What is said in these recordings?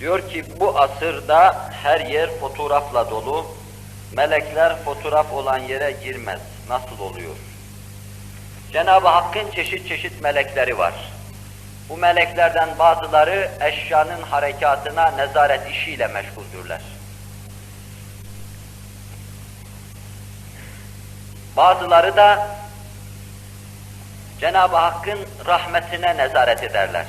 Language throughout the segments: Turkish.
Diyor ki bu asırda her yer fotoğrafla dolu. Melekler fotoğraf olan yere girmez. Nasıl oluyor? Cenab-ı Hakk'ın çeşit çeşit melekleri var. Bu meleklerden bazıları eşyanın harekatına nezaret işiyle meşguldürler. Bazıları da Cenab-ı Hakk'ın rahmetine nezaret ederler.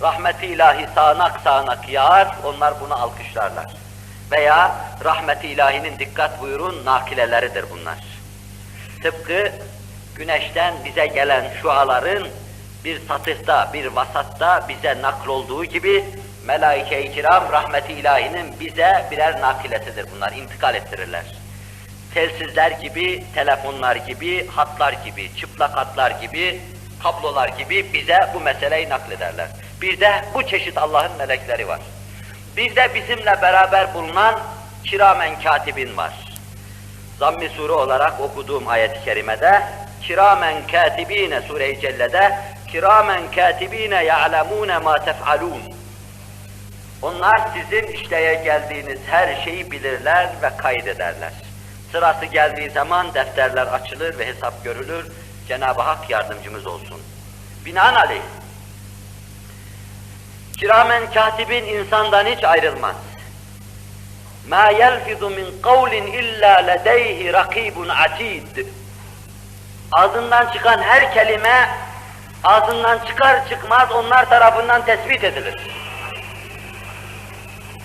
Rahmeti ilahi sağanak sağanak yağar, onlar bunu alkışlarlar. Veya rahmeti ilahinin dikkat buyurun nakileleridir bunlar. Tıpkı güneşten bize gelen şuaların bir satıhta, bir vasatta bize naklolduğu gibi melaike-i kiram rahmeti ilahinin bize birer nakilesidir bunlar, intikal ettirirler. Telsizler gibi, telefonlar gibi, hatlar gibi, çıplak hatlar gibi, kablolar gibi bize bu meseleyi naklederler. Bir de bu çeşit Allah'ın melekleri var. Bir de bizimle beraber bulunan kiramen katibin var. Zamm-ı Sure olarak okuduğum ayet-i kerimede kiramen katibine Sure-i Celle'de kiramen katibine ya'lemune ma tef'alun. Onlar sizin işleye geldiğiniz her şeyi bilirler ve kaydederler. Sırası geldiği zaman defterler açılır ve hesap görülür. Cenab-ı Hak yardımcımız olsun. Binaenaleyh kiramen katibin insandan hiç ayrılmaz. مَا يَلْفِظُ مِنْ قَوْلٍ اِلَّا لَدَيْهِ رَقِيبٌ عَتِيدٌ Ağzından çıkan her kelime, ağzından çıkar çıkmaz onlar tarafından tespit edilir.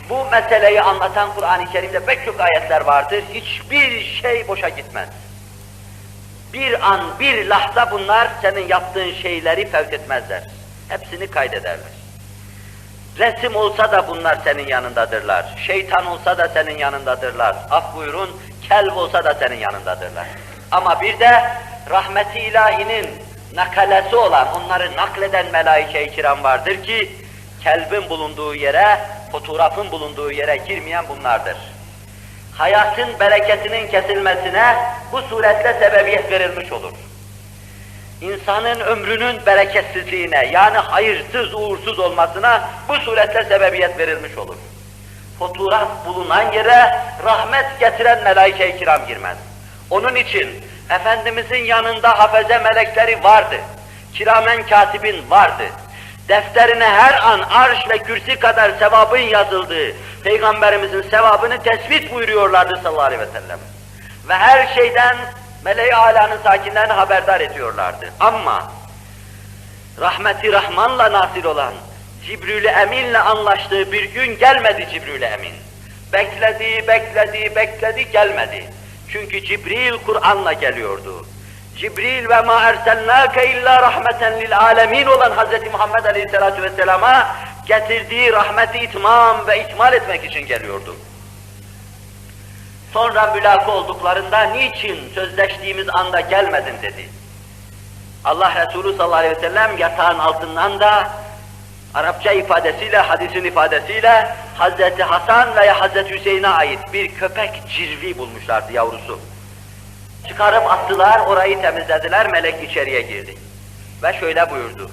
Bu meseleyi anlatan Kur'an-ı Kerim'de pek çok ayetler vardır. Hiçbir şey boşa gitmez. Bir an, bir lahza bunlar senin yaptığın şeyleri fevt etmezler. Hepsini kaydederler. Resim olsa da bunlar senin yanındadırlar. Şeytan olsa da senin yanındadırlar. Af buyurun, kelb olsa da senin yanındadırlar. Ama bir de rahmeti ilahinin nakalesi olan, onları nakleden melaike-i kiram vardır ki, kelbin bulunduğu yere, fotoğrafın bulunduğu yere girmeyen bunlardır. Hayatın bereketinin kesilmesine bu suretle sebebiyet verilmiş olur. İnsanın ömrünün bereketsizliğine yani hayırsız, uğursuz olmasına bu suretle sebebiyet verilmiş olur. Fotoğraf bulunan yere rahmet getiren melaike-i kiram girmez. Onun için Efendimizin yanında hafeze melekleri vardı. Kiramen katibin vardı. Defterine her an arş ve kürsi kadar sevabın yazıldığı, Peygamberimizin sevabını tespit buyuruyorlardı sallallahu aleyhi ve sellem. Ve her şeyden meleği alanın sakinlerini haberdar ediyorlardı. Ama rahmeti Rahman'la nasil olan Cibril-i Emin'le anlaştığı bir gün gelmedi Cibril-i Emin. Bekledi, bekledi, bekledi, gelmedi. Çünkü Cibril Kur'an'la geliyordu. Cibril ve ma ersennâke illa rahmeten lil alemin olan Hz. Muhammed Aleyhisselatü Vesselam'a getirdiği rahmeti itmam ve ikmal etmek için geliyordu. Sonra mülaka olduklarında niçin sözleştiğimiz anda gelmedin dedi. Allah Resulü sallallahu aleyhi ve sellem yatağın altından da Arapça ifadesiyle, hadisin ifadesiyle Hazreti Hasan veya Hazreti Hüseyin'e ait bir köpek cirvi bulmuşlardı yavrusu. Çıkarıp attılar, orayı temizlediler, melek içeriye girdi. Ve şöyle buyurdu.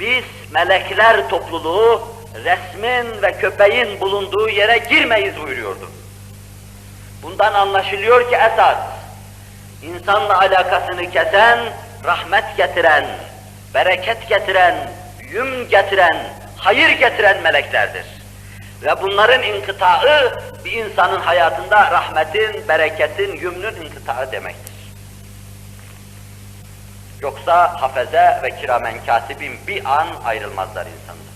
Biz melekler topluluğu resmin ve köpeğin bulunduğu yere girmeyiz buyuruyordu. Bundan anlaşılıyor ki esas insanla alakasını kesen, rahmet getiren, bereket getiren, yüm getiren, hayır getiren meleklerdir. Ve bunların inkıtağı bir insanın hayatında rahmetin, bereketin, yümnün inkıtağı demektir. Yoksa hafeze ve kiramen katibin bir an ayrılmazlar insanlar.